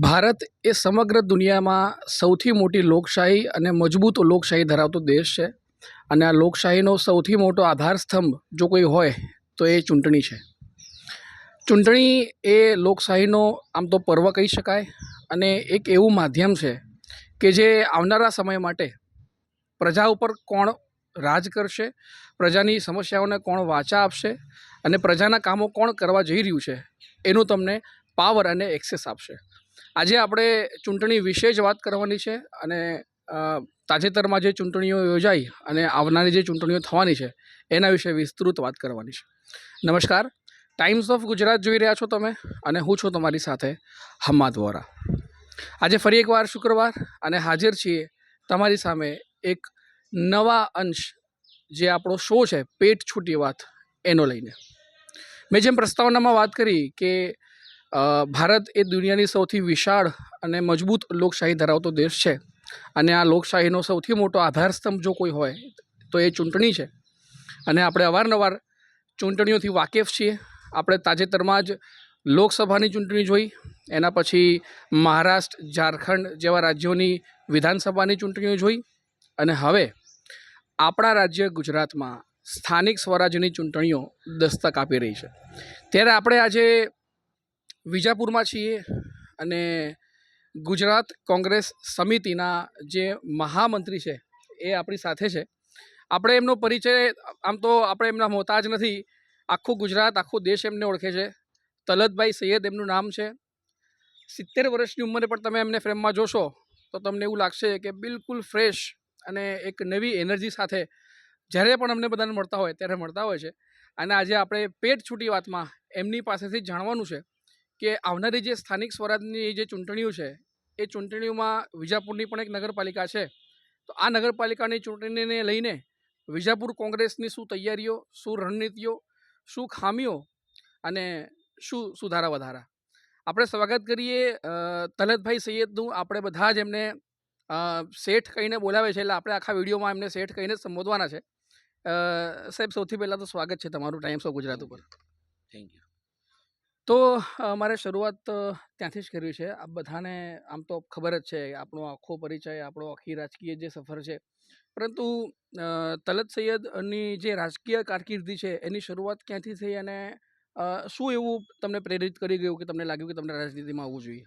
ભારત એ સમગ્ર દુનિયામાં સૌથી મોટી લોકશાહી અને મજબૂત લોકશાહી ધરાવતો દેશ છે અને આ લોકશાહીનો સૌથી મોટો આધારસ્તંભ જો કોઈ હોય તો એ ચૂંટણી છે. ચૂંટણી એ લોકશાહીનો આમ તો પર્વ કહી શકાય અને એક એવું માધ્યમ છે કે જે આવનારા સમય માટે પ્રજા ઉપર કોણ રાજ કરશે, પ્રજાની સમસ્યાઓને કોણ વાચા આપશે અને પ્રજાના કામો કોણ કરવા જઈ રહ્યું છે એનું તમને પાવર અને એક્સેસ આપશે. આજે આપણે ચૂંટણી વિશે જ વાત કરવાની છે અને તાજેતરમાં જે ચૂંટણીઓ યોજાઈ અને આવનારી જે ચૂંટણીઓ થવાની છે, એના વિશે વિસ્તૃત વાત કરવાની છે. નમસ્કાર. ટાઈમ્સ ઓફ ગુજરાત જોઈ રહ્યા છો તમે અને હું છું તમારી સાથે હમ્માદ વોરા આજે ફરી એકવાર શુક્રવાર અને હાજર છીએ તમારી સામે એક નવા અંશ જે આપણો શો છે, પેટ છૂટી વાત, એનો લઈને. મેં જેમ પ્રસ્તાવનામાં વાત કરી કે ભારત એ દુનિયાની સૌથી વિશાળ અને મજબૂત લોકશાહી ધરાવતો દેશ છે. અને આ લોકશાહીનો સૌથી મોટો આધારસ્તંભ જો કોઈ હોય, તો એ ચૂંટણી છે. અને આપણે અવારનવાર ચૂંટણીઓથી વાકેફ છીએ. આપણે તાજેતરમાં જ લોકસભાની ચૂંટણી જોઈ. એના પછી મહારાષ્ટ્ર, ઝારખંડ જેવા રાજ્યોની વિધાનસભાની ચૂંટણીઓ જોઈ. અને હવે આપણા રાજ્ય ગુજરાતમાં સ્થાનિક સ્વરાજ્યની ચૂંટણીઓ દસ્તક આપી રહી છે. ત્યારે આપણે આજે વિજાપુરમાં છીએ અને ગુજરાત કોંગ્રેસ સમિતિના જે મહામંત્રી છે એ આપણી સાથે છે. આપણે એમનો પરિચય, આમ તો આપણે એમના મોતાજ નથી. આખું ગુજરાત, આખો દેશ એમને ઓળખે છે. તલતભાઈ સૈયદ એમનું નામ છે. સિત્તેર વર્ષની ઉંમરે પણ તમે એમને ફ્રેમમાં જોશો, તો તમને એવું લાગશે કે બિલકુલ ફ્રેશ અને એક નવી એનર્જી સાથે જ્યારે પણ અમને બધાને મળતા હોય, ત્યારે મળતા હોય છે. અને આજે આપણે પેટ છૂટી વાતમાં એમની પાસેથી જાણવાનું છે કે આવનારી જે સ્થાનિક સ્વરાજની જે ચૂંટણીઓ છે, એ ચૂંટણીઓમાં વિજાપુરની પણ એક નગરપાલિકા છે. તો આ નગરપાલિકાની ચૂંટણીને લઈને વિજાપુર કોંગ્રેસની શું તૈયારીઓ, શું રણનીતિઓ, શું ખામીઓ અને શું સુધારા વધારા? આપણે સ્વાગત કરીએ તલતભાઈ સૈયદનું. આપણે બધા જ એમને શેઠ કહીને બોલાવે છે એટલે આપણે આખા વિડીયોમાં એમને શેઠ કહીને સંબોધવાના છે. સાહેબ, સૌથી પહેલાં તો સ્વાગત છે તમારું ટાઈમ્સ ઓફ ગુજરાત ઉપર. થેન્ક યુ તો મારે શરૂઆત ત્યાંથી જ કરવી છે. આ બધાને આમ તો ખબર જ છે આપણો આખો પરિચય આપણો આખી રાજકીય જે સફર છે. પરંતુ તલત સૈયદની જે રાજકીય કારકિર્દી છે એની શરૂઆત ક્યાંથી થઈ અને શું એવું તમને પ્રેરિત કરી ગયું કે તમને લાગ્યું કે તમને રાજનીતિમાં આવવું જોઈએ?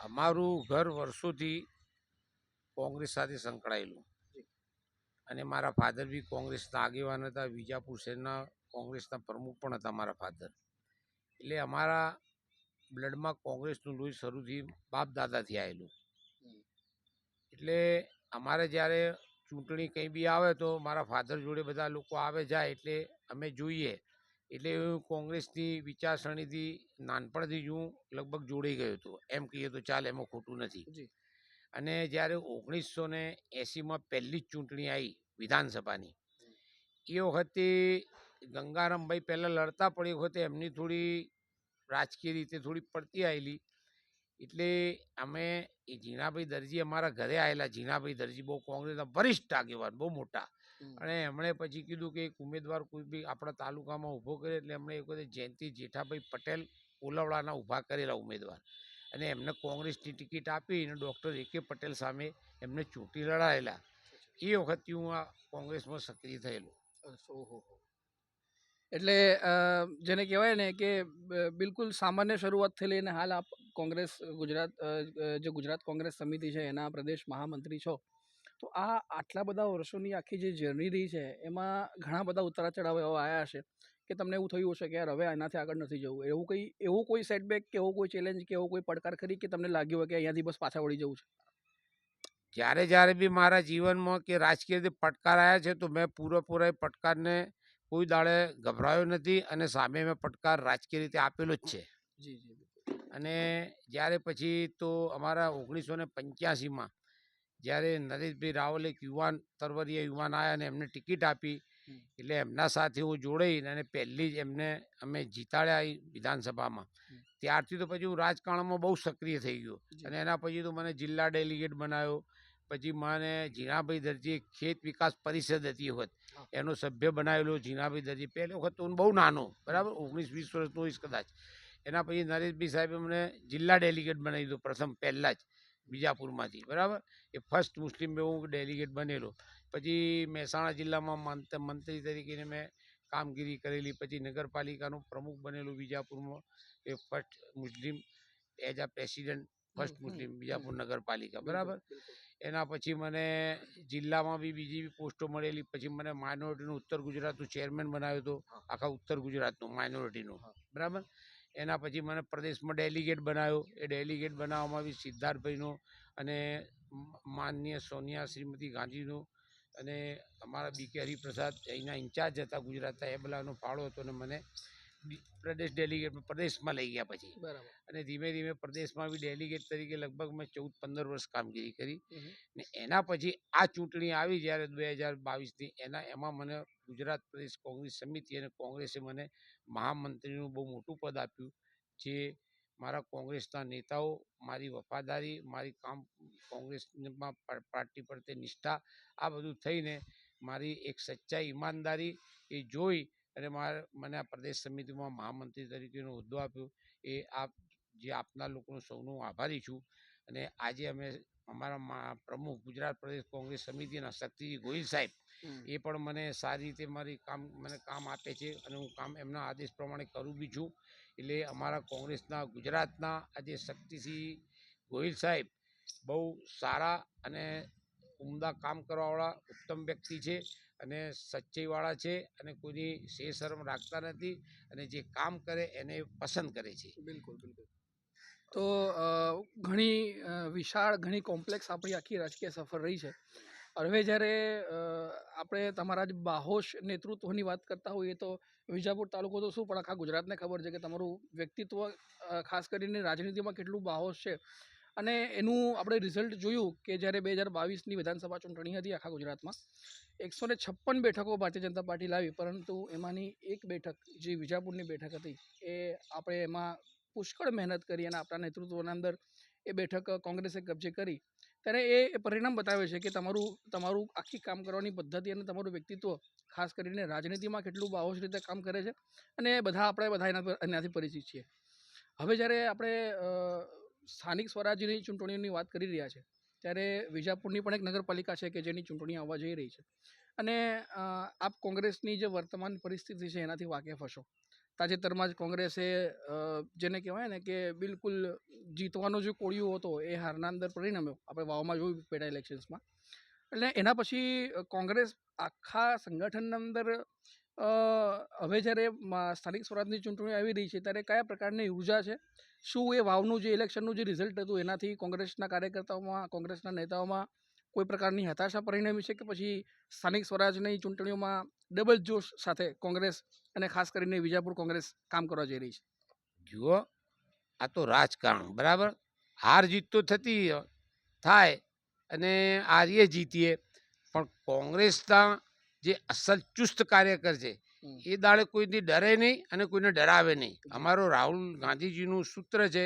અમારું ઘર વર્ષોથી કોંગ્રેસ સાથે સંકળાયેલું અને મારા ફાધર બી કોંગ્રેસના આગેવાન હતા વિજાપુર શહેરના કોંગ્રેસના પ્રમુખ પણ હતા મારા ફાધર એટલે અમારા બ્લડમાં કોંગ્રેસનું લોહી શરૂથી બાપ દાદાથી આવેલું. એટલે અમારે જ્યારે ચૂંટણી કંઈ બી આવે તો મારા ફાધર જોડે બધા લોકો આવે જાય એટલે અમે જોઈએ. એટલે હું કોંગ્રેસની વિચારસરણીથી નાનપણથી જ હું લગભગ જોડાઈ ગયો હતો. એમ કહીએ તો ચાલ એમાં ખોટું નથી. અને જ્યારે ઓગણીસો ને એંસીમાં પહેલી જ ચૂંટણી આવી વિધાનસભાની એ વખતે ગંગારામભાઈ પહેલાં લડતા એ વખતે એમની થોડી રાજકીય રીતે થોડી પડતી આવેલી એટલે અમે એ ઝીણાભાઈ દરજી અમારા ઘરે આવેલા ઝીણાભાઈ દરજી બહુ કોંગ્રેસના વરિષ્ઠ આગેવાન બહુ મોટા. અને એમણે પછી કીધું કે એક ઉમેદવાર કોઈ બી આપણા તાલુકામાં ઊભો કરે એટલે એમણે એક વખતે જયંતિ જેઠાભાઈ પટેલ કોલવડાના ઊભા કરેલા ઉમેદવાર. અને એમને કોંગ્રેસની ટિકિટ આપી અને ડૉક્ટર એ કે પટેલ સામે એમને ચૂંટણી લડાયેલા. એ વખતથી હું આ કોંગ્રેસમાં સક્રિય થયેલો. ઓહો એટલે જેને કહેવાય ને કે બિલકુલ સામાન્ય શરૂઆતથી લઈને હાલ આપ કોંગ્રેસ ગુજરાત જે ગુજરાત કોંગ્રેસ સમિતિ છે, એના પ્રદેશ મહામંત્રી છો, તો આ આટલા બધા વર્ષોની આખી જે જર્ની રહી છે, એમાં ઘણા બધા ઉતારા ચઢાવ એવા આવ્યા હશે કે તમને એવું થયું હશે કે યાર, હવે આનાથી આગળ નથી જવું. એવું કંઈ, એવું કોઈ સેટબેક કે એવો કોઈ ચેલેન્જ કે એવો કોઈ પડકાર ખરી કે તમને લાગ્યું હોય કે અહીંયાથી બસ પાછા વળી જવું છે? જ્યારે જ્યારે બી મારા જીવનમાં કે રાજકીય પડકાર આવ્યા છે, તો મેં પૂરેપૂરા પડકારને કોઈ દાડે ગભરાયો નથી અને સામે મેં પડકાર રાજકીય રીતે આપેલો જ છે. અને જ્યારે પછી તો અમારા ઓગણીસો ને પંચ્યાસીમાં જ્યારે નરેશભાઈ રાવલ એક યુવાન તરવરીય યુવાન આવ્યા અને એમને ટિકિટ આપી એટલે એમના સાથે હું જોડાઈને અને પહેલી જ એમને અમે જીતાડ્યા વિધાનસભામાં. ત્યારથી તો પછી હું રાજકારણમાં બહુ સક્રિય થઈ ગયો. અને એના પછી તો મને જિલ્લા ડેલિગેટ બનાવ્યો પછી માને ઝીણાભાઈ દરજી ખેત વિકાસ પરિષદ હતી વખત એનો સભ્ય બનાવેલો ઝીણાભાઈ દરજી. પહેલી વખત તો હું બહુ નાનો બરાબર? ઓગણીસ વીસ વર્ષનો હોઈશ કદાચ. એના પછી નરેશભાઈ સાહેબે મને જિલ્લા ડેલિગેટ બનાવી દીધો પ્રથમ પહેલાં જ બીજાપુરમાંથી બરાબર? એ ફર્સ્ટ મુસ્લિમ મેં હું ડેલિગેટ બનેલો. પછી મહેસાણા જિલ્લામાં મંત- મંત્રી તરીકે મેં કામગીરી કરેલી. પછી નગરપાલિકાનો પ્રમુખ બનેલો બીજાપુરમાં. એ first Muslim as a president first Muslim Bijapur નગરપાલિકા બરાબર? એના પછી મને જિલ્લામાં બી બીજી બી પોસ્ટો મળેલી. પછી મને માઇનોરિટીનું ઉત્તર ગુજરાતનું ચેરમેન બનાવ્યો હતો. આખા ઉત્તર ગુજરાતનું માઇનોરિટીનું બરાબર? એના પછી મને પ્રદેશમાં ડેલિગેટ બનાવ્યો. એ ડેલિગેટ બનાવવામાં બી સિદ્ધાર્થભાઈનો અને માનનીય સોનિયા શ્રીમતી ગાંધીનો અને અમારા બી કે હરિપ્રસાદ અહીંના ઇન્ચાર્જ હતા ગુજરાતના એ બલાનો ફાળો હતો અને મને. પ્રદેશ ડેલિગેટ પ્રદેશમાં લઈ ગયા પછી. બરાબર. અને ધીમે ધીમે પ્રદેશમાં બી ડેલિગેટ તરીકે લગભગ મેં ચૌદ પંદર વર્ષ કામગીરી કરી. ને એના પછી આ ચૂંટણી આવી જ્યારે બે હજાર બાવીસની એના એમાં મને ગુજરાત પ્રદેશ કોંગ્રેસ સમિતિ અને કોંગ્રેસે મને મહામંત્રીનું બહુ મોટું પદ આપ્યું જે મારા કોંગ્રેસના નેતાઓ મારી વફાદારી મારી કામ કોંગ્રેસમાં પાર્ટી પ્રત્યે નિષ્ઠા આ બધું થઈને મારી એક સચ્ચાઈ ઈમાનદારી એ જોઈ અને મારે મને આ પ્રદેશ સમિતિમાં મહામંત્રી તરીકેનો હોદ્દો આપ્યો. એ આપ જે આપના લોકોનો સૌનો આભારી છું. અને આજે અમે અમારા પ્રમુખ ગુજરાત પ્રદેશ કોંગ્રેસ સમિતિના શક્તિજી ગોહિલ સાહેબ એ પણ મને સારી રીતે મારી કામ મને કામ આપે છે અને હું કામ એમના આદેશ પ્રમાણે કરું બી છું. એટલે અમારા કોંગ્રેસના ગુજરાતના આજે શક્તિસિંહ ગોહિલ સાહેબ બહુ સારા અને ઉમદા કામ કરવાવાળા ઉત્તમ વ્યક્તિ છે. અને સચ્ચાઈવાળા છે અને કોઈની શે શરમ રાખતા નથી અને જે કામ કરે એને પસંદ કરે છે. બિલકુલ બિલકુલ. તો ઘણી વિશાળ ઘણી કોમ્પ્લેક્સ આપણી આખી રાજકીય સફર રહી છે. હવે જ્યારે આપણે તમારા જ બાહોશ નેતૃત્વની વાત કરતા હોઈએ તો વિજાપુર તાલુકો તો શું? પણ આખા ગુજરાતને ખબર છે કે તમારું વ્યક્તિત્વ ખાસ કરીને રાજનીતિમાં કેટલું બાહોશ છે. અને એનું આપણે રિઝલ્ટ જોયું કે જ્યારે બે હજાર બાવીસની વિધાનસભા ચૂંટણી હતી આખા ગુજરાતમાં, એકસો ને છપ્પન બેઠકો ભારતીય જનતા પાર્ટી લાવી, પરંતુ એમાંની એક બેઠક, જે વિજાપુરની બેઠક હતી, એ આપણે એમાં પુષ્કળ મહેનત કરી અને આપણા નેતૃત્વના અંદર એ બેઠક કોંગ્રેસે કબજે કરી. ત્યારે એ પરિણામ બતાવે છે કે તમારું તમારું આખી કામ કરવાની પદ્ધતિ અને તમારું વ્યક્તિત્વ, ખાસ કરીને રાજનીતિમાં કેટલું બાહોશ રીતે કામ કરે છે, અને બધા આપણે બધા એના એનાથી પરિચિત છીએ. હવે જ્યારે આપણે સ્થાનિક સ્વરાજ્યની ચૂંટણીઓની વાત કરી રહ્યા છે, ત્યારે વિજાપુરની પણ એક નગરપાલિકા છે કે જેની ચૂંટણી આવવા જઈ રહી છે. અને આપ કોંગ્રેસની જે વર્તમાન પરિસ્થિતિ છે એનાથી વાકેફ હશો. તાજેતરમાં જ કોંગ્રેસે જેને કહેવાય ને કે બિલકુલ જીતવાનો જે કોળિયો હતો એ હારના અંદર પરિણમ્યો. આપણે વાવમાં જોયું પેટા ઇલેક્શન્સમાં. એટલે એના પછી કોંગ્રેસ આખા સંગઠનના અંદર હવે જ્યારે સ્થાનિક સ્વરાજની ચૂંટણી આવી રહી છે, ત્યારે કયા પ્રકારની ઊર્જા છે? શું એ વાવનું જે ઇલેક્શનનું જે રિઝલ્ટ હતું એનાથી કોંગ્રેસના કાર્યકર્તાઓમાં, કોંગ્રેસના નેતાઓમાં કોઈ પ્રકારની હતાશા પરિણમી છે કે પછી સ્થાનિક સ્વરાજની ચૂંટણીઓમાં ડબલ જોશ સાથે કોંગ્રેસ અને ખાસ કરીને વિજાપુર કોંગ્રેસ કામ કરવા જઈ રહી છે. જુઓ, આ તો રાજકારણ, બરાબર? હાર જીત તો થતી થાય અને આર્ય જીતીએ. પણ કોંગ્રેસના જે અસલ ચુસ્ત કાર્યકર છે. એ દાડે કોઈથી ડરે નહીં અને કોઈને ડરાવે નહીં અમારો રાહુલ ગાંધીજીનું સૂત્ર છે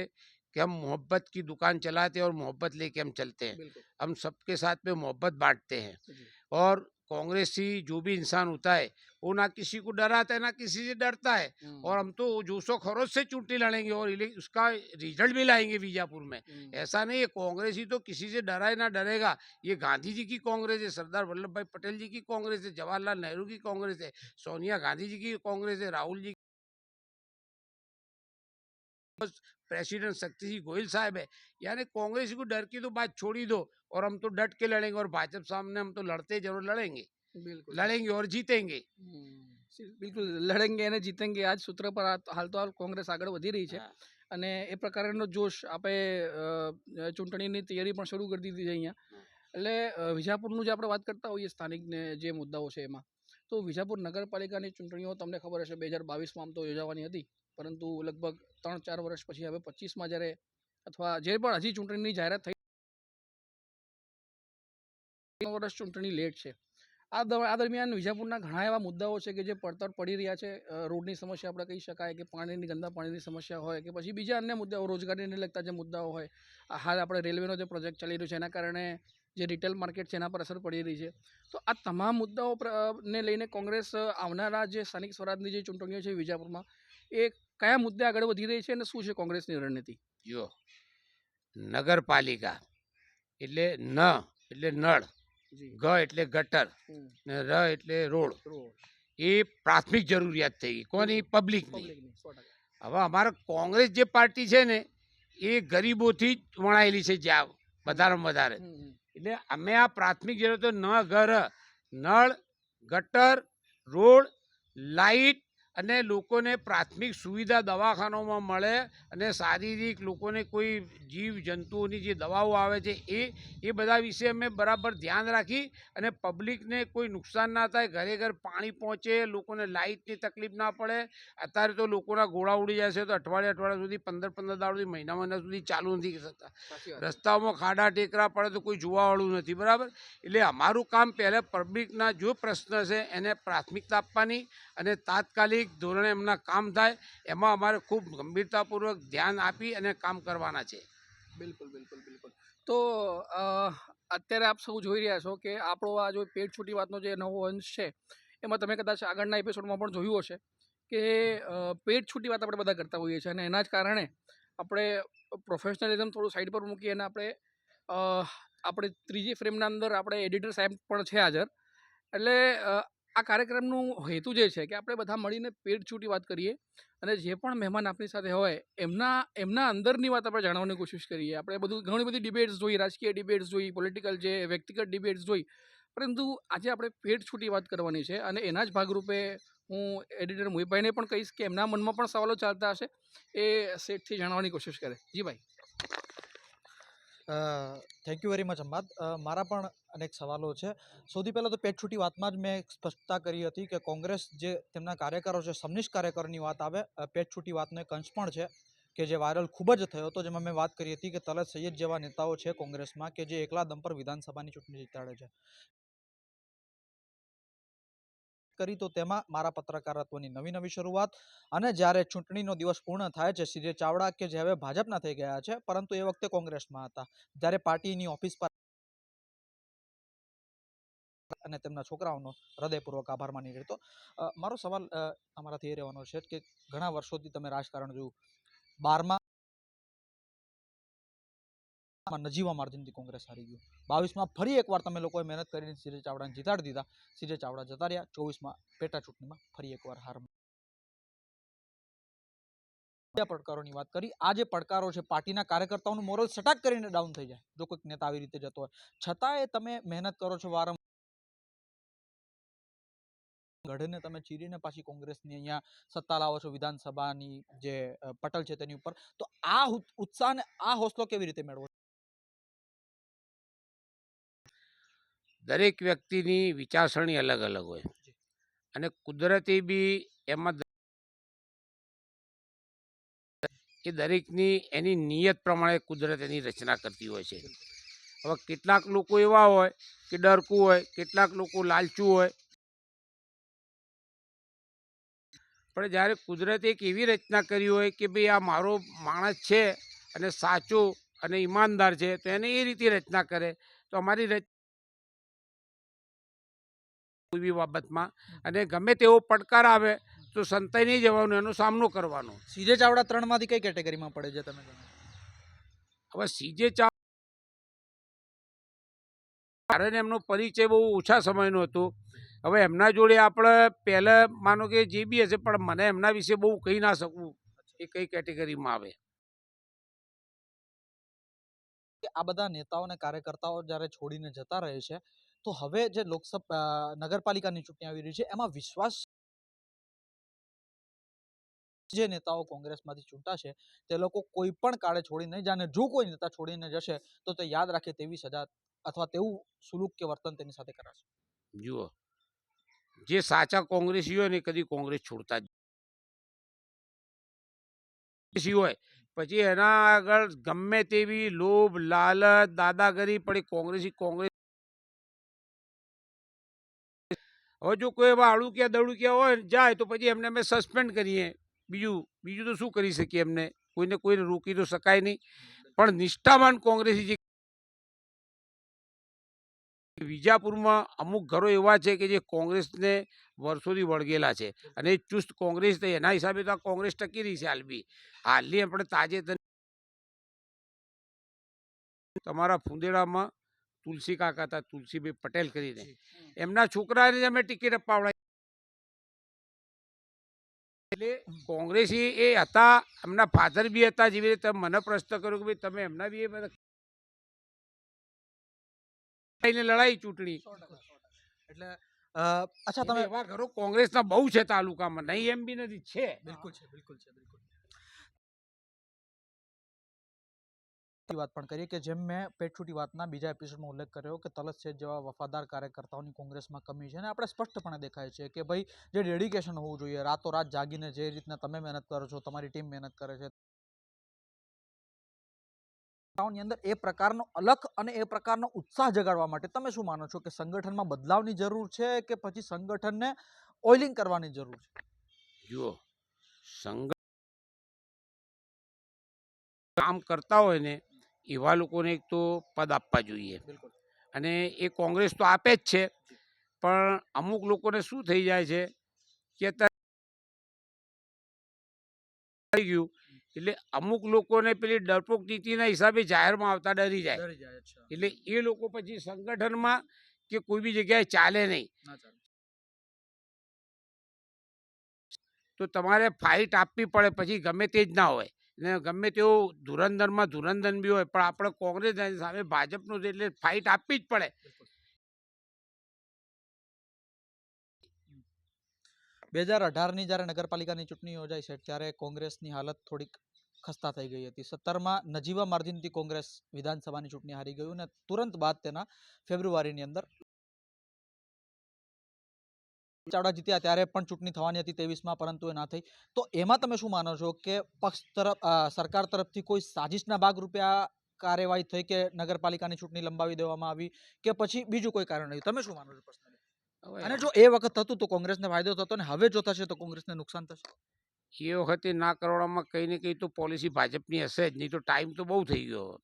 कि हम मोहब्बत की दुकान चलाते हैं और मोहब्बत लेके हम चलते हैं બિલકુલ हम सबके साथ में मोहब्बत बांटते हैं જી. और कांग्रेसी जो भी इंसान होता है वो ना किसी को डराता है ना किसी से डरता है। और हम्म। हम तो जोशो खरोज से चुट्टी लड़ेंगे और उसका रिज़ल्ट भी लाएँगे बीजापुर में। हम्म। ऐसा नहीं है कांग्रेस ही तो किसी से डरा ना डरेगा। ये गांधी जी की कांग्रेस है सरदार वल्लभ भाई पटेल जी की कांग्रेस है जवाहरलाल नेहरू की कांग्रेस है सोनिया गांधी जी की कांग्रेस है राहुल जी प्रेसिडेंट शक्ति सिंह गोयल साहब है यानी कांग्रेस को डर की तो बात छोड़ी दो और हम तो डट के लड़ेंगे और भाजपा सामने हम तो लड़ते जरूर लड़ेंगे બિલકુલ लड़ेंगे और जीतेंगे હમ. બિલકુલ લડેંગે અને જીતેંગે આ જ સૂત્ર પર આ- હાલ તો હાલ કોંગ્રેસ આગળ વધી રહી છે हाँ, અને એ પ્રકારનો જોશ આપણે અ, ચૂંટણીની તૈયારી પણ શરૂ કરી દીધી છે અહીંયા એટલે અ, વિજાપુરનું જે આપણે વાત કરતા હોઈએ સ્થાનિક ને જે મુદ્દાઓ છે એમાં તો વિજાપુર નગરપાલિકાની ચૂંટણીઓ તમને ખબર હશે, બે હજાર બાવીસમાં આમ તો યોજાવાની હતી. પરંતુ લગભગ ત્રણ ચાર વર્ષ પછી હવે પચીસમાં જ્યારે અથવા જે પણ હજી ચૂંટણીની જાહેરાત થઈ વર્ષ ચૂંટણી લેટ છે. આ આ દરમિયાન વિજાપુરના ઘણા એવા મુદ્દાઓ છે કે જે પડતર પડી રહ્યા છે. રોડની સમસ્યા આપણે કહી શકાય કે પાણીની, ગંદા પાણીની સમસ્યા હોય કે પછી બીજા અન્ય મુદ્દાઓ, રોજગારીને લગતા જે મુદ્દાઓ હોય. હાલ આપણે રેલવેનો જે પ્રોજેક્ટ ચાલી રહ્યો છે, એના કારણે જે રિટેલ માર્કેટ છે એના પર અસર પડી રહી છે. તો આ તમામ મુદ્દાઓ ને લઈને કોંગ્રેસ આવનારા જે સ્થાનિક સ્વરાજની જે ચૂંટણીઓ છે વિજાપુરમાં એ કયા મુદ્દે આગળ વધી રહી છે અને શું છે કોંગ્રેસની રણનીતિ? જો નગરપાલિકા એટલે ન એટલે નળ ગ એટલે ગટર ને ર એટલે રોડ. એ પ્રાથમિક જરૂરિયાત થઈ ગઈ કોની? પબ્લિકની. હવે અમારા કોંગ્રેસ જે પાર્ટી છે ને એ ગરીબોથી જ વણાયેલી છે જ્યાં વધારેમાં વધારે. એટલે અમે આ પ્રાથમિક જરૂરિયાતો ન ઘર નળ ગટર રોડ લાઈટ અને લોકોને પ્રાથમિક સુવિધા દવાખાનામાં મળે અને શારીરિક લોકોને કોઈ જીવ જંતુઓની જે દવાઓ આવે છે એ એ બધા વિશે અમે બરાબર ધ્યાન રાખી અને પબ્લિકને કોઈ નુકસાન ના થાય ઘરે ઘર પાણી પહોંચે લોકોને લાઇટની તકલીફ ના પડે અત્યારે તો લોકોના ગોળા ઉડી જાય છે તો અઠવાડિયા અઠવાડિયા સુધી પંદર પંદર દાડ સુધી મહિના મહિના સુધી ચાલુ નથી થતા રસ્તાઓમાં ખાડા ટેકરા પડે તો કોઈ જોવાવાળું નથી બરાબર? એટલે અમારું કામ પહેલાં પબ્લિકના જો પ્રશ્ન છે એને પ્રાથમિકતા આપવાની અને તાત્કાલિક ધોરણે એમના કામ થાય, એમાં અમારે ખૂબ ગંભીરતાપૂર્વક ધ્યાન આપી અને કામ કરવાના છે. બિલકુલ બિલકુલ બિલકુલ. તો અત્યારે આપ સૌ જોઈ રહ્યા છો કે આપણો આ જો પેટ છૂટી વાતનો જે નવો અંશ છે, એમાં તમે કદાચ આગળના એપિસોડમાં પણ જોયું હશે કે પેટ છૂટી વાત આપણે બધા કરતા હોઈએ છીએ અને એના જ કારણે આપણે પ્રોફેશનલિઝમ થોડું સાઈડ પર મૂકી અને આપણે આપણે ત્રીજી ફ્રેમના અંદર આપણે એડિટર સાહેબ પણ છે હાજર. એટલે આ કાર્યક્રમનું હેતુ જે છે કે આપણે બધા મળીને પેટ છૂટી વાત કરીએ અને જે પણ મહેમાન આપણી સાથે હોય, એમના એમના અંદરની વાત આપણે જાણવાની કોશિશ કરીએ. આપણે બધું, ઘણી બધી ડિબેટ્સ જોઈ, રાજકીય ડિબેટ્સ જોઈ, પોલિટિકલ જે વ્યક્તિગત ડિબેટ્સ જોઈ, પરંતુ આજે આપણે પેટ છૂટી વાત કરવાની છે અને એના જ ભાગરૂપે હું એડિટર મોહિતભાઈને પણ કહીશ કે એમના મનમાં પણ સવાલો ચાલતા હશે એ સેટથી જાણવાની કોશિશ કરે. જી ભાઈ. થેન્ક યુ વેરી મચ અંબાદ. મારા પણ અનેક સવાલો છે. સૌથી પહેલાં તો પેટછૂટી વાતમાં જ મેં સ્પષ્ટતા કરી હતી કે કોંગ્રેસ જે તેમના કાર્યકરો છે સમનિષ્ઠ કાર્યકરોની વાત આવે પેટછૂટી પેટ છૂટી વાતનો એક અંશ પણ છે કે જે વાયરલ ખૂબ જ થયો હતો, જેમાં મેં વાત કરી હતી કે તલત સૈયદ જેવા નેતાઓ છે કોંગ્રેસમાં કે જે એકલા દમ પર વિધાનસભાની ચૂંટણી જીતાડે છે. કરી તો તેમાં મારા પત્રકારત્વની નવી નવી શરૂઆત અને જ્યારે ચૂંટણીનો દિવસ પૂર્ણ થાય છે સીજે ચાવડા કે જે હવે ભાજપના થઈ ગયા છે પરંતુ એ વખતે કોંગ્રેસમાં હતા. જ્યારે પાર્ટીની ઓફિસ પર અને તેમના છોકરાઓનો હૃદયપૂર્વક આભાર માની રહેતો મારો સવાલ અ, તમારાથી એ રહેવાનો છે કે ઘણા વર્ષોથી તમે રાજકારણ જોયું. બારમાં નજીવા માર્જિનથી કોંગ્રેસ હારી ગયું. બાવીસમાં ફરી એકવાર તમે લોકોએ મહેનત કરીને સીરજ ચાવડાને જીતાડી દીધા. સીરજ ચાવડા જતા રહ્યા. ચોવીસમાં પેટા ચૂંટણીમાં ફરી એકવાર હાર પડકારોની વાત કરી. આ જે પડકારો છે, પાર્ટીના કાર્યકર્તાઓનું મોરલ સટાક કરીને ડાઉન થઈ જાય. જો કોઈક નેતા આવી રીતે જતો હોય. છતાંય તમે મહેનત કરો છો વારંવાર ગઢને તમે ચીરીને પાછી કોંગ્રેસની અહીંયા સત્તા લાવો છો, વિધાનસભાની જે પટલ છે તેની ઉપર. તો આ ઉત- ઉત્સાહ ને આ હોસલો કેવી રીતે મેળવો દરેક વ્યક્તિની વિચારસરણી અલગ અલગ હોય. અને કુદરતી બી એમાં એ દરેકની એની નિયત પ્રમાણે કુદરત એની રચના કરતી હોય છે. હવે કેટલાક લોકો એવા હોય કે ડરકું હોય કેટલાક લોકો લાલચું હોય. પણ જ્યારે કુદરતે એક એવી રચના કરી હોય કે ભાઈ આ મારો માણસ છે અને સાચો અને ઈમાનદાર છે તો એને એ રીતે રચના કરે તો અમારી રચ કોઈ બી બાબતમાં. અને ગમે તેવો પડકાર આવે તો સંતાઈ નહીં જવાનું એનો સામનો કરવાનો. સીજે ચાવડા ત્રણમાંથી કઈ કેટેગરીમાં પડે છે તમે હવે સીજે ચાવડા કારણ એમનો પરિચય બહુ ઓછા સમયનો હતો. હવે એમના જોડે આપણે પહેલાં માનો કે જે બી હશે પણ મને એમના વિશે બહુ કહી ના શકું એ કઈ કેટેગરીમાં આવે. આ બધા નેતાઓ અને કાર્યકર્તાઓ જ્યારે છોડીને જતા રહે છે તો હવે જે લોકસભા નગરપાલિકાની ચૂંટણી આવી રહી છે, એમાં વિશ્વાસ જે નેતાઓ કોંગ્રેસમાંથી ચૂંટાશે, તે લોકો કોઈ પણ કાળે છોડી નહીં જાને જો કોઈ નેતા છોડીને જશે, તો તે યાદ રાખે તેવી સજા અથવા તેવું સુલુક કે વર્તન તેની સાથે કરાશે. જુઓ. જે સાચા કોંગ્રેસી હોય ને કદી કોંગ્રેસ છોડતા જ હોય. પછી એના આગળ ગમે તેવી લોભ, લાલચ, દાદાગીરી પડી કોંગ્રેસી કોંગ્રેસ હવે જો કોઈ એવા અડુકિયા દળુકિયા હોય જાય તો પછી એમને અમે સસ્પેન્ડ કરીએ. બીજું બીજું તો શું કરી શકીએ એમને? કોઈને કોઈને રોકી તો શકાય નહીં. પણ નિષ્ઠાવાન કોંગ્રેસી જે વિજાપુરમાં અમુક ઘરો એવા છે કે જે કોંગ્રેસને વર્ષોથી વળગેલા છે. અને ચુસ્ત કોંગ્રેસ એના હિસાબે તો આ કોંગ્રેસ ટકી રહી છે હાલબી હાલની આપણે તાજેતર તમારા ફુંદેડામાં તુલસી કાકા હતા તુલસીભાઈ પટેલ કરીને. એમના છોકરાને અમે ટિકિટ અપાવડાવી એટલે કોંગ્રેસી એ હતા એમના ફાધર બી હતા જેવી રીતે મને પ્રશ્ન કર્યો કે ભાઈ તમે એમના બી એ બધા લડાઈ ચૂંટણી. એટલે અચ્છા તમે એવા ઘરો કોંગ્રેસના બહુ છે તાલુકામાં નહીં એમ બી નથી છે. બિલકુલ છે બિલકુલ છે બિલકુલ. વાત પણ કરીએ કે જેમ મેં પેટછૂટી વાતના બીજા એપિસોડમાં ઉલ્લેખ કર્યો કે તલત શેઠ જેવા વફાદાર કાર્યકર્તાઓની કોંગ્રેસમાં કમી છે અને આપણે સ્પષ્ટપણે દેખાય છે કે ભાઈ જે ડેડિકેશન હોવું જોઈએ, રાતોરાત જાગીને જે રીતના તમે મહેનત કરો છો, તમારી ટીમ મહેનત કરે છે. ની અંદર એ પ્રકારનો અલખ અને એ પ્રકારનો ઉત્સાહ જગાડવા માટે તમે શું માનો છો કે સંગઠનમાં બદલાવની જરૂર છે કે પછી સંગઠનને ઓઇલિંગ કરવાની જરૂર છે? જુઓ સંઘ કામ કરતા હોય ને એવા લોકોને એક તો પદ આપવા જોઈએ. અને એ કોંગ્રેસ તો આપે જ છે. પણ અમુક લોકોને શું થઈ જાય છે કે થઈ ગયું એટલે અમુક લોકોને પેલી ડરપોક નીતિના હિસાબે જાહેરમાં આવતા ડરી જાય. એટલે એ લોકો પછી સંગઠનમાં કે કોઈ બી જગ્યાએ ચાલે નહીં. તો તમારે ફાઇટ આપવી પડે પછી ગમે તે જ ના હોય. ને ગમે તેવું ધુરંધરમાં ધુરંધર બી હોય, પણ આપણે કોંગ્રેસ સામે ભાજપનું એટલે ફાઇટ આપવી જ પડે. બે હજાર અઢારની જ્યારે નગરપાલિકાની ચૂંટણી યોજાઈ છે, ત્યારે કોંગ્રેસની હાલત થોડીક ખસ્તા થઈ ગઈ હતી. સત્તરમાં નજીવા માર્જિનથી કોંગ્રેસ વિધાનસભાની ચૂંટણી હારી ગયું અને તુરંત બાદ તેના ફેબ્રુઆરીની અંદર ચાવડા જીત્યા ત્યારે પણ ચૂંટણી થવાની હતી ત્રેવીસમાં પરંતુ એ ના થઈ. તો એમાં તમે શું માનો છો કે પક્ષ તરફ સરકાર તરફથી કોઈ સાજિશના ભાગરૂપે આ કાર્યવાહી થઈ કે નગરપાલિકાની ચૂંટણી લંબાવી દેવામાં આવી કે પછી બીજું કોઈ કારણ નહીં તમે શું માનો છો પર્સનલી? અને જો એ વખત થતું તો કોંગ્રેસને ફાયદો થતો ને હવે જો થશે તો કોંગ્રેસને નુકસાન થશે? એ વખતે ના કરવામાં કંઈ ને કંઈ તો પોલિસી ભાજપની હશે જ નહીં તો ટાઈમ તો બહુ થઈ ગયો.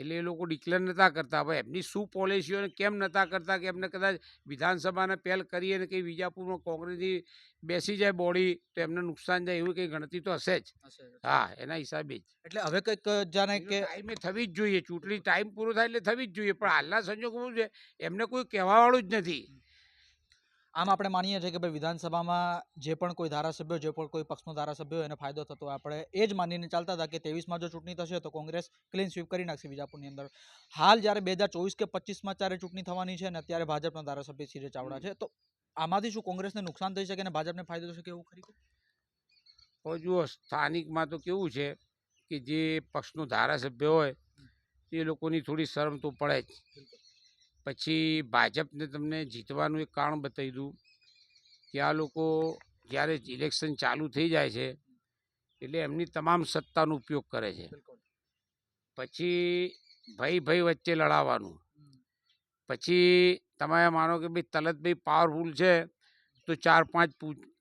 એટલે એ લોકો ડિક્લેર નતા કરતા. હવે એમની શું પોલિસીઓને કેમ નતા કરતા કે એમને કદાચ વિધાનસભાને પહેલ કરીએ ને કંઈ વિજાપુરમાં કોંગ્રેસની બેસી જાય બોડી તો એમને નુકસાન જાય એવી કંઈ ગણતરી તો હશે જ. હા એના હિસાબે જ. એટલે હવે કંઈક જાણે કે ટાઈમે થવી જ જોઈએ. ચૂંટણી ટાઈમ પૂરો થાય એટલે થવી જ જોઈએ. પણ હાલના સંજોગો શું છે? એમને કોઈ કહેવાવાળું જ નથી. આમ આપણે માનીએ છીએ કે ભાઈ વિધાનસભામાં જે પણ કોઈ ધારાસભ્ય જે પણ કોઈ પક્ષનો ધારાસભ્ય હોય એને ફાયદો થતો આપણે એ જ માનીને ચાલતા હતા કે ત્રેવીસમાં જો ચૂંટણી થશે તો કોંગ્રેસ ક્લીન સ્વીપ કરી નાખશે વિજાપુરની અંદર. હાલ જ્યારે બે હજાર ચોવીસ કે પચીસમાં ત્યારે ચૂંટણી થવાની છે ને અત્યારે ભાજપના ધારાસભ્ય સિરે ચાવડા છે તો આમાંથી શું કોંગ્રેસને નુકસાન થઈ શકે અને ભાજપને ફાયદો થશે કે એવું ખરી તો જુઓ સ્થાનિકમાં તો કેવું છે કે જે પક્ષનો ધારાસભ્ય હોય એ લોકોની થોડી શરમ તો પડે જ. પછી ભાજપને તમને જીતવાનું એક કારણ બતાવી દઉં કે આ લોકો જ્યારે ઇલેક્શન ચાલુ થઈ જાય છે એટલે એમની તમામ સત્તાનો ઉપયોગ કરે છે. પછી ભાઈ ભાઈ વચ્ચે લડાવવાનું પછી તમે માનો કે ભાઈ તલતભાઈ પાવરફુલ છે તો ચાર પાંચ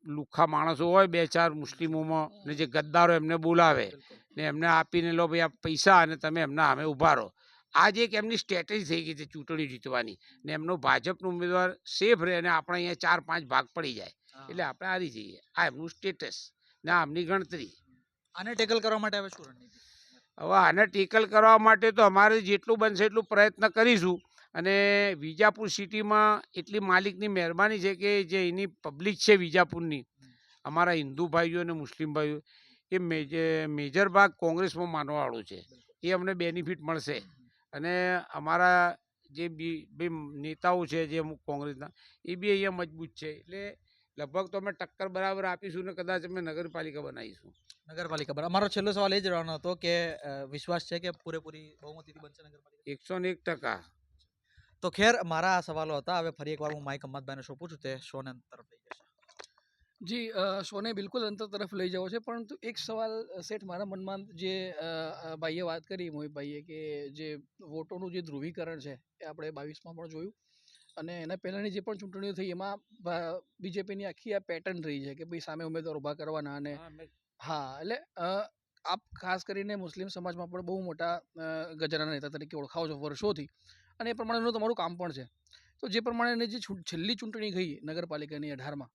લુખા માણસો હોય બે ચાર મુસ્લિમોમાં ને જે ગદ્દારો એમને બોલાવે ને એમને આપીને લો ભાઈ આ પૈસા અને તમે એમના સામે ઊભા રહો. આ જે એક એમની સ્ટ્રેટેજી થઈ ગઈ છે ચૂંટણી જીતવાની ને એમનો ભાજપનો ઉમેદવાર સેફ રહે અને આપણે અહીંયા ચાર પાંચ ભાગ પડી જાય. એટલે આપણે હારી જઈએ. આ એમનું સ્ટેટસ ને આમની ગણતરી. આને ટેકલ કરવા માટે હવે શું રણનીતિ? હવે આને ટેકલ કરવા માટે તો અમારે જેટલું બનશે એટલું પ્રયત્ન કરીશું. અને વિજાપુર સિટીમાં એટલી માલિકની મહેરબાની છે કે જે એની પબ્લિક છે વિજાપુરની. અમારા હિન્દુ ભાઈઓ અને મુસ્લિમ ભાઈઓ એ મેજર ભાગ કોંગ્રેસમાં માનવાવાળું છે. એ અમને બેનિફિટ મળશે. અને અમારા જે બી બે નેતાઓ છે જે અમુક કોંગ્રેસના એ બી અહીંયા મજબૂત છે. એટલે લગભગ તો અમે ટક્કર બરાબર આપીશું ને કદાચ અમે નગરપાલિકા બનાવીશું. નગરપાલિકા બરાબર અમારો છેલ્લો સવાલ એ જ રહેવાનો હતો કે વિશ્વાસ છે કે પૂરેપૂરી બહુમતીથી બનશે નગરપાલિકા? એકસો ને એક ટકા. તો ખેર મારા આ સવાલો હતા. હવે ફરી એકવાર હું માઇક અમ્મદભાઈને સોંપું છું તે શોને તરફ લઈ જશે. જી સોને શોને બિલકુલ અંતર તરફ લઈ જવો છે પરંતુ એક સવાલ શેઠ મારા મનમાં જે ભાઈએ વાત કરી મોહિતભાઈએ કે જે વોટોનું જે ધ્રુવીકરણ છે એ આપણે બાવીસમાં પણ જોયું અને એના પહેલાંની જે પણ ચૂંટણીઓ થઈ એમાં બીજેપીની આખી આ પેટર્ન રહી છે કે ભાઈ સામે ઉમેદવાર ઊભા કરવાના અને હા એટલે આપ ખાસ કરીને મુસ્લિમ સમાજમાં પણ બહુ મોટા ગજરાના નેતા તરીકે ઓળખાવો છો વર્ષોથી અને એ પ્રમાણેનું તમારું કામ પણ છે. તો જે પ્રમાણેની જે છેલ્લી ચૂંટણી ગઈ નગરપાલિકાની અઢારમાં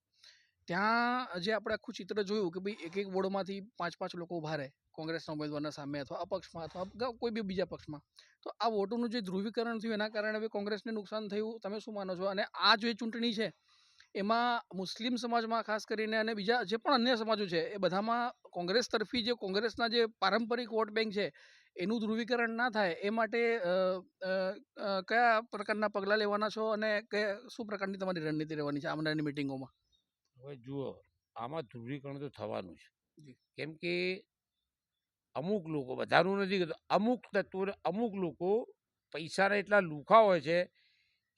ત્યાં જે આપણે આખું ચિત્ર જોયું કે ભાઈ એક એક વોર્ડમાંથી પાંચ પાંચ લોકો ઊભા રહે, કોંગ્રેસના ઉમેદવારના સામે અથવા અપક્ષમાં અથવા કોઈ બી બીજા પક્ષમાં. તો આ વોટોનું જે ધ્રુવીકરણ થયું એના કારણે હવે કોંગ્રેસને નુકસાન થયું, તમે શું માનો છો? અને આ જે ચૂંટણી છે, એમાં મુસ્લિમ સમાજમાં ખાસ કરીને અને બીજા જે પણ અન્ય સમાજો છે, એ બધામાં કોંગ્રેસ તરફી જે કોંગ્રેસના જે પારંપરિક વોટ બેંક છે, એનું ધ્રુવીકરણ ના થાય, એ માટે કયા પ્રકારના પગલાં લેવાના છો અને શું પ્રકારની તમારી રણનીતિ રહેવાની છે આવનારની મિટિંગોમાં? હવે જુઓ આમાં ધ્રુવીકરણ તો થવાનું છે. કેમ કે અમુક લોકો બધાનું નથી કહેતો અમુક તત્વો અમુક લોકો પૈસાના એટલા લુખા હોય છે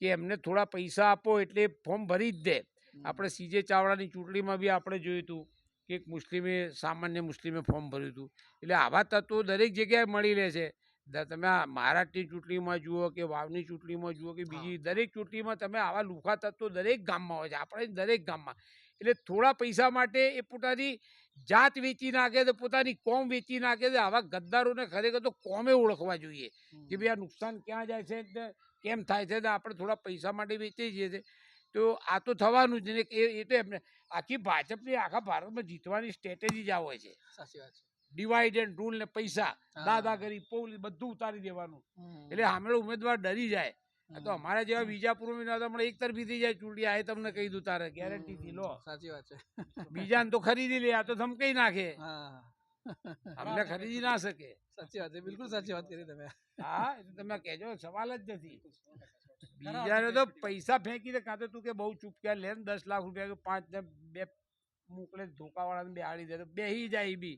કે એમને થોડા પૈસા આપો એટલે ફોર્મ ભરી જ દે. આપણે સીજે ચાવડાની ચૂંટણીમાં બી આપણે જોયું હતું કે એક મુસ્લિમે સામાન્ય મુસ્લિમે ફોર્મ ભર્યું હતું. એટલે આવા તત્વો દરેક જગ્યાએ મળી રહે છે. તમે આ મહારાષ્ટ્રની ચૂંટણીમાં જુઓ કે વાવની ચૂંટણીમાં જુઓ કે બીજી દરેક ચૂંટણીમાં તમે આવા લુખા તત્વો દરેક ગામમાં હોય છે. આપણે દરેક ગામમાં. એટલે થોડા પૈસા માટે એ પોતાની જાત વેચી નાખે છે પોતાની કોમ વેચી નાખે છે આવા ગદ્દારોને ખરેખર તો કોમે ઓળખવા જોઈએ કે ભાઈ આ નુકસાન ક્યાં જાય છે કેમ થાય છે આપણે થોડા પૈસા માટે વેચીએ છીએ છે. તો આ તો થવાનું જ ને એ તો એમને આખી ભાજપની આખા ભારતમાં જીતવાની સ્ટ્રેટેજી જ આ હોય છે. સાચી વાત છે. ડિવાઈડ એન્ડ રૂલ ને પૈસા. દાદાગીરી પોલીસ બધું ઉતારી દેવાનું. એટલે હામેળો ઉમેદવાર ડરી જાય. તો અમારા જેવા હમણાં એક તરફી થઈ જાય ચૂંટણી આ તમને કહી દઉં તારે ગેરંટી થી લો. સાચી વાત છે. બીજાને તો ખરીદી લે આ તો ધમકાઈ નાખે. અમને ખરીદી ના શકે. સાચી વાત છે બિલકુલ સાચી વાત કરી તમે. હા તમે કહેજો સવાલ જ નથી. બીજાને તો પૈસા ફેંકી દે કાં તો તું કે બહુ ચૂપક્યા લે દસ લાખ રૂપિયા પાંચ ને બે મોકલે ધોકાવાળાને બેહાડી દે તો બેહી જાય બી.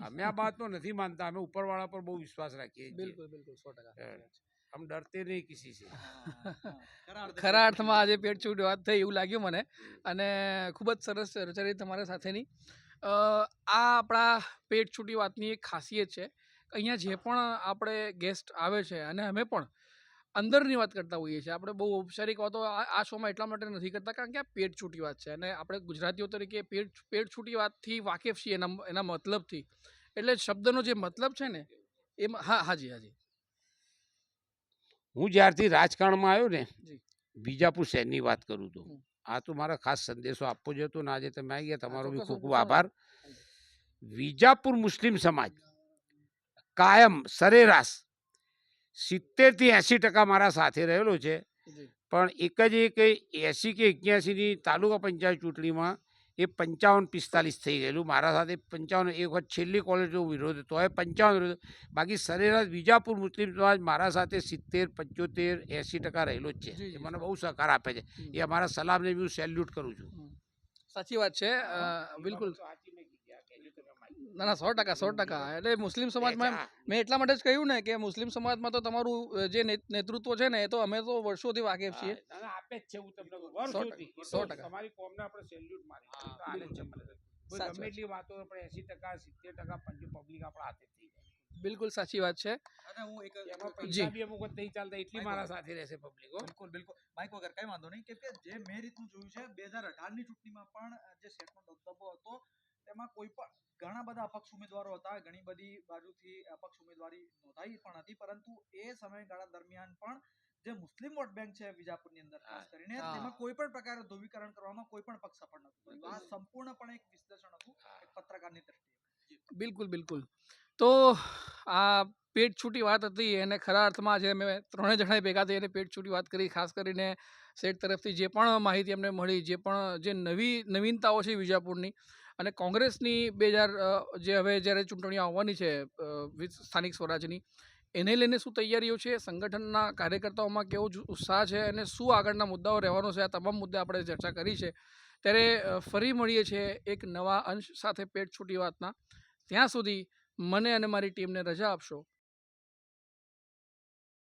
અમે આ તો નથી માનતા અમે ઉપરવાળા પર બહુ વિશ્વાસ રાખીએ બિલકુલ બિલકુલ સો ટકા હમ ડરતે નહીં કિસી છે. ખરા અર્થમાં આજે પેટ છૂટ વાત થઈ એવું લાગ્યું મને. અને ખૂબ જ સરસ ચર્ચા રહી તમારા સાથેની. આ આપણા પેટ છૂટી વાતની એક ખાસિયત છે. અહીંયા જે પણ આપણે ગેસ્ટ આવે છે અને અમે પણ અંદરની વાત કરતા હોઈએ છીએ. આપણે બહુ ઔપચારિક વાતો આ આ શોમાં એટલા માટે નથી કરતા કારણ કે આ પેટ છૂટી વાત છે. અને આપણે ગુજરાતીઓ તરીકે પેટ પેટ છૂટી વાતથી વાકેફ છીએ એના એના મતલબથી. એટલે શબ્દનો જે મતલબ છે ને એમાં હા હાજી હાજી. હું જ્યારથી રાજકારણમાં આવ્યો ને બીજાપુર શહેરની વાત કરું તો. આ તો મારા ખાસ સંદેશો આપવો જ હતો ને આજે તમે આવી ગયા તમારો બી ખૂબ ખૂબ આભાર. વિજાપુર મુસ્લિમ સમાજ કાયમ સરેરાશ સિત્તેરથી એંસી ટકા મારા સાથે રહેલો છે. પણ એક જ એક એંસી કે એક્યાસીની તાલુકા પંચાયત ચૂંટણીમાં એ પંચાવન પિસ્તાલીસ થઈ ગયેલું. મારા સાથે પંચાવન એક વખત છેલ્લી કોલેજનો વિરોધ હતો. હવે પંચાવન વિરોધ બાકી સરેરાશ વિજાપુર મુસ્લિમ સમાજ મારા સાથે સિત્તેર પંચોતેર એંસી ટકા રહેલો જ છે. એ મને બહુ સહકાર આપે છે. એ અમારા સલામને બી હું સેલ્યુટ કરું છું. સાચી વાત છે. બિલકુલ. ના ના સો ટકા સો ટકા. એટલે મુસ્લિમ સમાજમાં મેં એટલા માટે જ કહ્યું ને કે મુસ્લિમ સમાજમાં તો તમારું જે નેતૃત્વ છે ને એ તો અમે તો વર્ષોથી વાકેફ છીએ. આપે જ છે હું તમને સો ટકા. તમારી કોમને આપણે સેલ્યુટ મારી ગમે એટલી વાતો પણ એસી ટકા સિત્તેર ટકા પબ્લિક આપણા હાથે થઈ જાય. બિલકુલ સાચી વાત છે. અને હું એક જી. બી અમુક વખત નહીં ચાલતા એટલી મારા સાથે રહેશે પબ્લિક બિલકુલ બિલકુલ. માઇક વગર કઈ વાંધો નહીં. કે જે મેં રીતનું જોયું છે બે હજાર અઢારની ચૂંટણીમાં પણ જે સેટનો દબદબો હતો તેમાં કોઈ પણ ઘણા બધા અપક્ષ ઉમેદવારો હતા ઘણી બધી બાજુથી અપક્ષ ઉમેદવારી નોંધાઈ પણ હતી પરંતુ એ સમયગાળા દરમિયાન પણ જે મુસ્લિમ વોટ બેંક છે વિજાપુરની અંદર ખાસ કરીને તેમાં કોઈ પણ પ્રકારે ધ્રુવીકરણ કરવામાં કોઈ પણ પક્ષ સફળ થયું. આ સંપૂર્ણપણે એક વિશ્લેષણ હતું એક પત્રકારની દ્રષ્ટિએ. બિલકુલ બિલકુલ. તો આ પેટ છૂટી વાત હતી એને ખરા અર્થમાં જે મેં ત્રણેય જણાએ ભેગા થઈ અને પેટ છૂટી વાત કરી ખાસ કરીને સેટ તરફથી જે પણ માહિતી અમને મળી જે પણ જે નવી નવીનતાઓ છે વિજાપુરની અને કોંગ્રેસની બે હજાર જે હવે જ્યારે ચૂંટણીઓ આવવાની છે સ્થાનિક સ્વરાજની, એને લઈને શું તૈયારીઓ છે? સંગઠનના કાર્યકર્તાઓમાં કેવો ઉત્સાહ છે અને શું આગળના મુદ્દાઓ રહેવાનો છે? આ તમામ મુદ્દે આપણે ચર્ચા કરી છે. ત્યારે ફરી મળીએ છીએ એક નવા અંશ સાથે પેટ છૂટી વાતના. ત્યાં સુધી મને અને મારી ટીમને રજા આપશો.